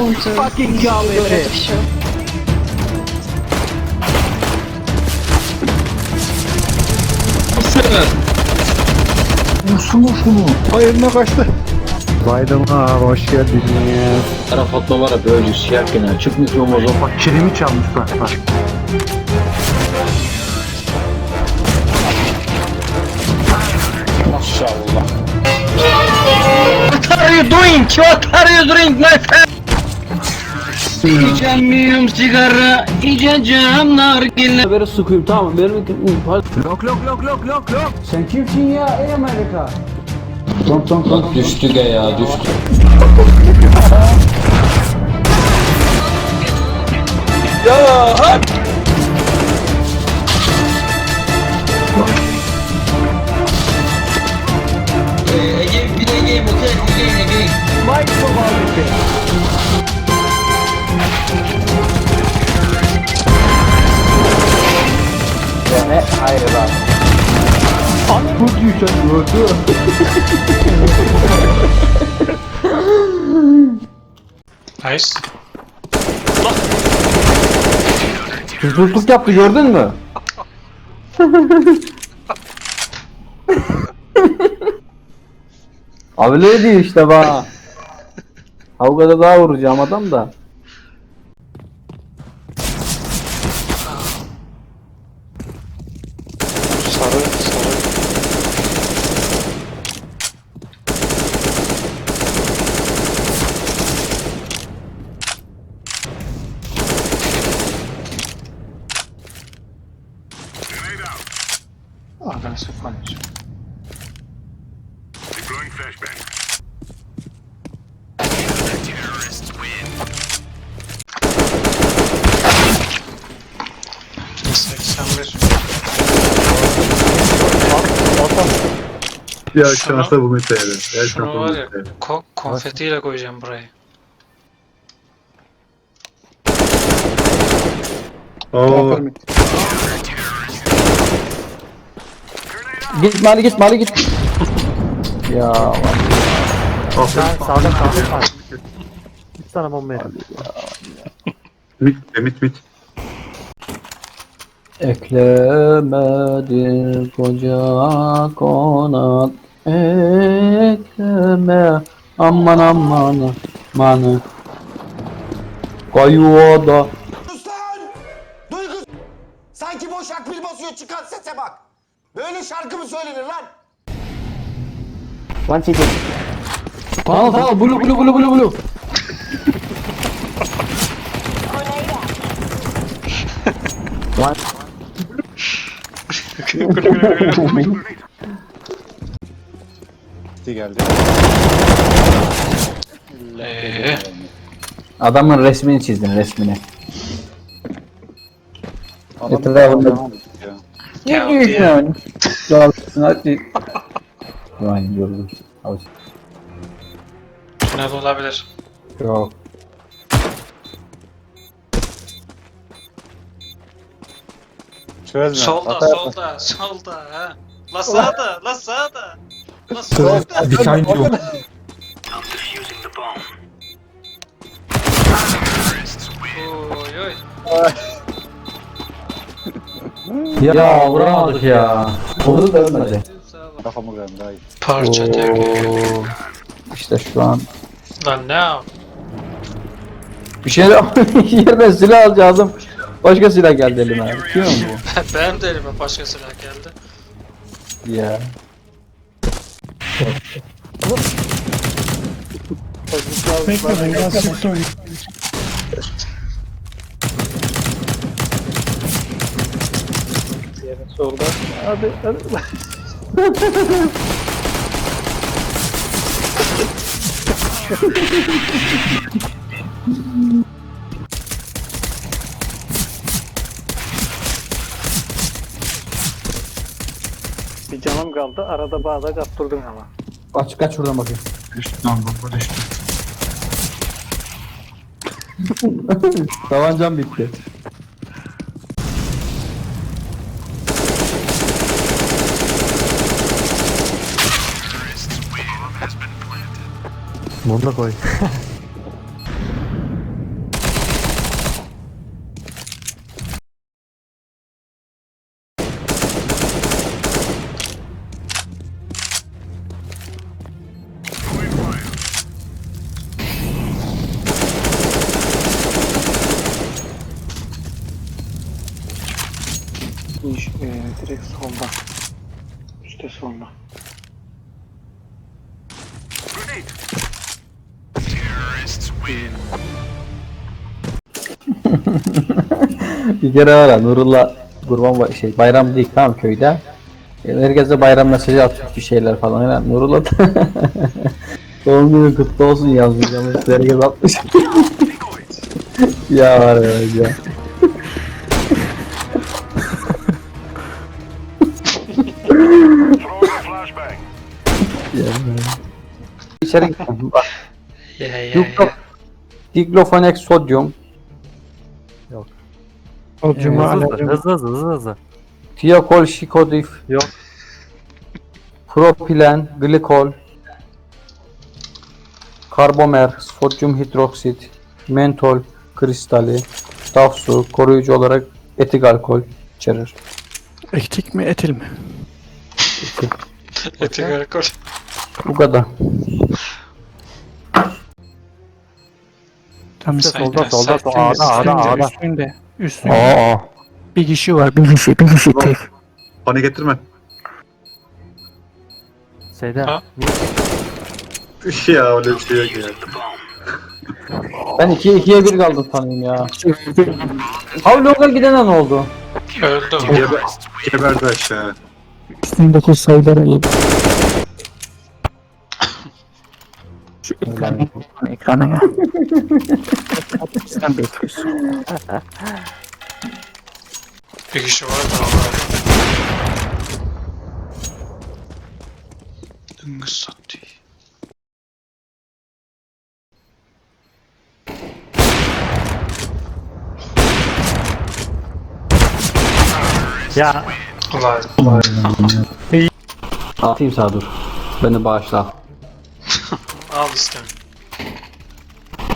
Fucking böyle bir şey. Vursana şunu. Hayırına kaçtı. Zaydım ha hoş geldin. Taraf atma var ya böyle siyerken açık mikrofon o zaman. Bak kilimi çalmış bak bak. Maşallah. What are you doing? What are you doing my friend? İçemiyorum sigara, içeceğim nargile. Böyle sıkıyorum tamam benim Hadi. Lok lok lok lok lok lok. Sen kimsin ya ey Amerika? Tom tom tom. Düştü ya düştü. Ege, bir Bu düşen gördü. Nice. Tutukluk yaptı gördün mü? Abi öyle diyor işte bana. Avgada daha vuracağım adam da. Ah ben sıkmayacağım. Seksen bir. Ya Şunu- şansa bu meselede. Ya şansa Şunu bu var ya, meselede. ko konfetiyle koyacağım burayı. Oo. Git Mali git Mali git. ya Aferin. Sağda sağda sağda. Bir sana bomba yedim. Mit mit mit. Eklemedir koca konak Ekleme aman aman aman Hüsnü! Duygu... Sanki boş akbil basıyor çıkan sese bak. Böyle şarkı mı söylenir lan? One city. Tamam tamam bulu bulu bulu bulu bulu Eee. Adamın resmini çizdin resmini Etrafında Ne Ya, diyorsun? Dalsın hadi Vay yorulur Al. Tünel olabilir. Yok Solda, solda, solda ha. La sağda, la sağda. La sağda. Behind you. Oy Ya vuramadık ya Vurdu da ölmedi Parça tek. İşte şu an Lan ne yap? Bir şey yerden silah alacaktım. Başka silah geldi elime. Biliyor musun Benim de elime başka silah geldi. bu? Ya. Bir canım kaldı. Arada bağda kaptırdın ama. Kaç kaç şuradan bakayım. Düştü lan bomba düştü. Tabancam bitti. Ну такой. Üç, e, direkt solda. Üste solda. Bir kere var ya Nurullah kurban şey bayram değil tamam köyde. E, Herkes de bayram mesajı atıyor bir şeyler falan. Yani Nurullah da doğum günü kutlu olsun yazmış ama işte herkes atmış. ya var ya ya. Ya. İçeri gittim. Bak. Ya ya Diklo, ya. Diklofenak sodyum, O cuma Hızlı alerjim. hızlı hızlı hızlı hızlı. Tiyakol şikodif. Yok. Propilen, glikol. Karbomer, sodyum hidroksit, mentol kristali, taf su, koruyucu olarak etik alkol içerir. Ektik mi etil mi? Etik alkol. Bu kadar. Tam solda solda solda ağda ağda ağda. Üstünde. Üstünde. Aa. Bir kişi var. Bir kişi. Bir kişi tek. Panik getirme. Ha? ya öyle bir şey yok ya. Ben 2'ye 2'ye 1 kaldım sanayım ya. Abi loga gidene ne oldu? Öldü. o. Geber, geberdi aşağı. Üstünde 9 sayılara iyi. Şu ekrana, ekrana ya. Sen bekliyorsun. Bir kişi var da Allah'ım. Dıngız sattı. Ya Ulan Atayım sağ dur. Beni bağışla. al işte.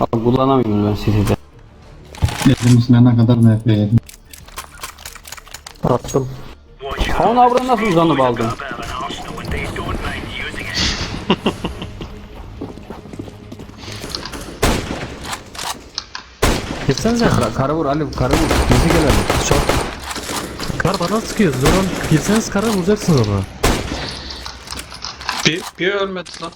Abi kullanamıyorum ben City'de. Yedim kadar MF yedim. Attım. Kaan abra nasıl uzanıp aldın? girsenize. Ka- Karı vur Ali karı vur. Bizi gelelim. Çok. Kar bana sıkıyor. Zoran girseniz kara vuracaksınız onu. Bir, bir ölmedi lan.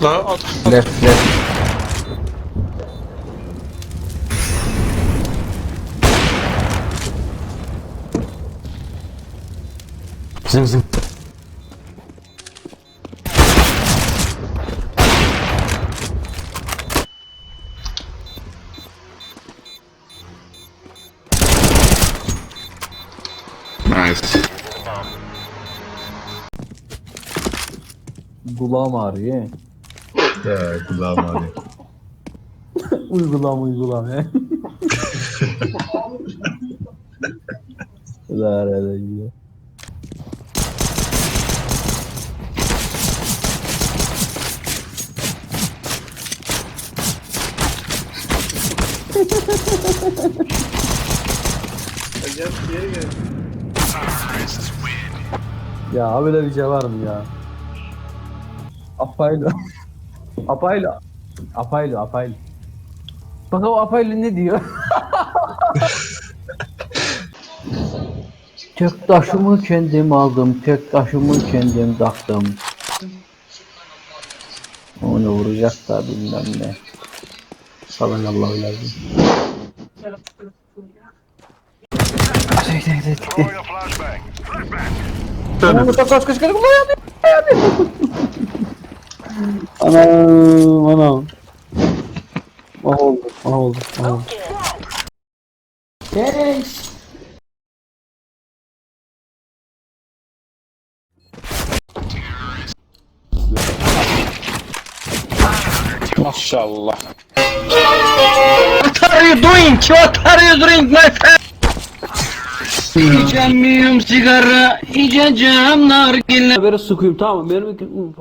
La. Left left. Zing zing. Nice. Kulağım ağrıyor. Ya kulağım abi. Uygulam uygulam he. Zar edeyim. Ya böyle bir şey var mı ya? Apaylo. Apaylo. Apaylo, apaylo. Bak o apaylo ne diyor? tek taşımı kendim aldım, tek taşımı kendim taktım. Onu vuracak da bilmem ne. Salın Allah'ı lazım. Tamam, kaç kaç kaç kaç Anam anam. Mahvoldu mahvoldu mahvoldu. İçemiyorum sigara, içeceğim nargile. Böyle sıkıyorum tamam mı? Benim